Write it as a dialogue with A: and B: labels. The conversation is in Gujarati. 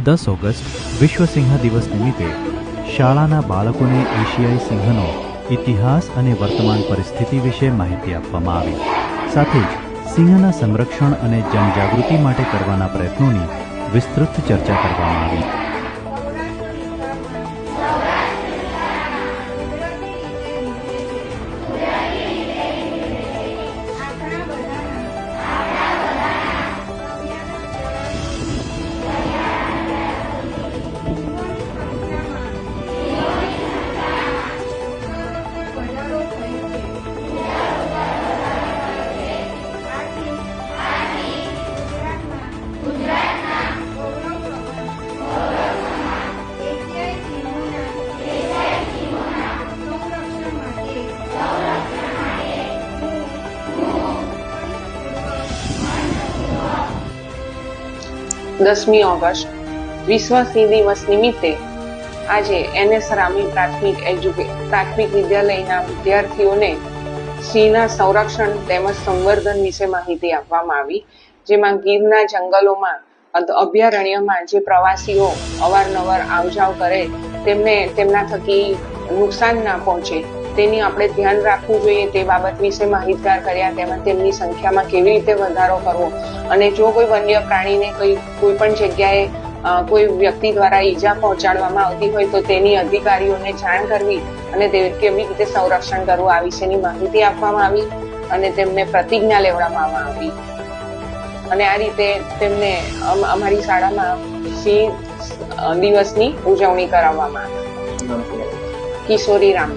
A: દસ ઓગસ્ટ વિશ્વ સિંહ દિવસ નિમિત્તે શાળાના બાળકોને એશિયાઈ સિંહનો ઇતિહાસ અને વર્તમાન પરિસ્થિતિ વિશે માહિતી આપવામાં આવી. સાથે જ સિંહના સંરક્ષણ અને જનજાગૃતિ માટે કરવાના પ્રયત્નોની વિસ્તૃત ચર્ચા કરવામાં આવી.
B: દસમી ઓગસ્ટ, વિશ્વ સિંહ દિવસ નિમિત્તે આજે એનએસ રામી પ્રાથમિક એજ્યુકે પ્રાથમિક વિદ્યાલયના વિદ્યાર્થીઓને સિંહના સંરક્ષણ તેમજ સંવર્ધન વિશે માહિતી આપવામાં આવી, જેમાં ગીરના જંગલોમાં અભયારણ્યમાં જે પ્રવાસીઓ અવારનવાર આવજાવ કરે, તેમને તેમના થકી નુકસાન ના પહોંચે. તેની આપણે ધ્યાન રાખવું જોઈએ તે બાબત વિશે માહિતગાર કર્યા તેમાં તેમની સંખ્યામાં કેવી રીતે વધારો કરવો. અને જો કોઈ વન્ય પ્રાણીને કોઈ કોઈ પણ જગ્યાએ કોઈ વ્યક્તિ દ્વારા ઈજા પહોંચાડવામાં આવતી હોય તો તેની અધિકારીઓને જાણ કરવી અને તે કેવી રીતે સંરક્ષણ કરવું આ વિશેની માહિતી આપવામાં આવી અને તેમને પ્રતિજ્ઞા લેવડાવવામાં આવી. અને આ રીતે તેમને અમ- અમારી શાળામાં સિંહ દિવસની ઉજવણી કરાવવામાં આવી. કિશોરી રામ.